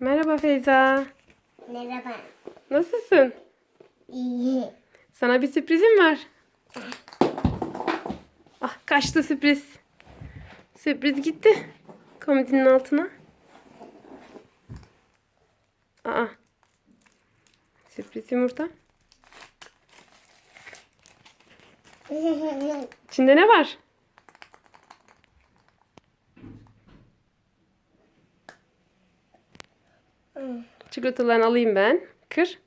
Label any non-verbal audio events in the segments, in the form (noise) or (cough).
Merhaba Feyza. Merhaba. Nasılsın? İyi. Sana bir sürprizim var. Ah kaçtı sürpriz. Sürpriz gitti. Komodinin altına. Aa. Sürpriz yumurta. (laughs) İçinde ne var? Çikolatalarını alayım ben. Kır.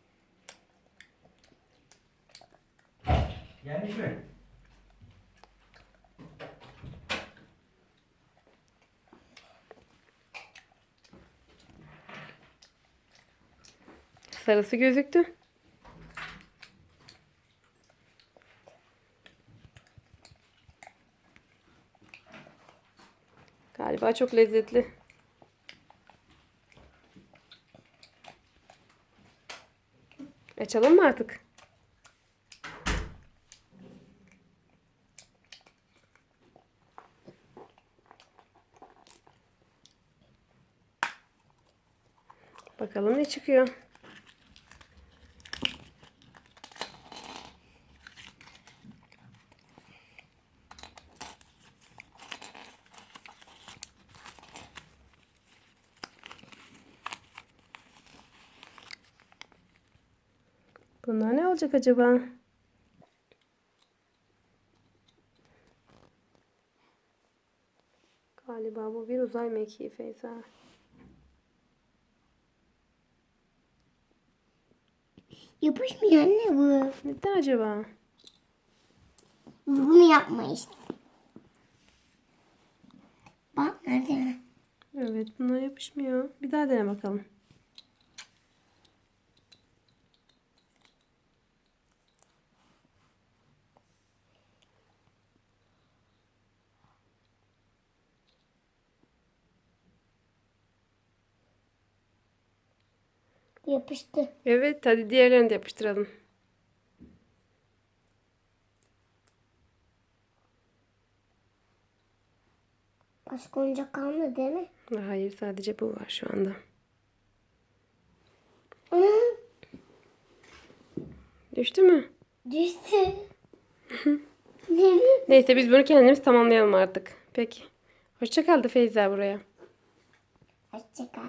Gelmiş mi? Sarısı gözüktü. Galiba çok lezzetli. Açalım mı artık? Bakalım ne çıkıyor. Bunlar ne olacak acaba? Galiba bu bir uzay mekiği Feyza. Yapışmıyor anne bu. Neden acaba? Bunu yapma işte. Bak nerede? Evet bunlar yapışmıyor. Bir daha dene bakalım. Yapıştı. Evet hadi diğerlerini de yapıştıralım. Başka oyuncak kalmadı değil mi? Hayır sadece bu var şu anda. Ana, Düştü mü? düştü. Neyse biz bunu kendimiz tamamlayalım artık. Peki. Hoşça kaldı Feyza buraya. Hoşçakal.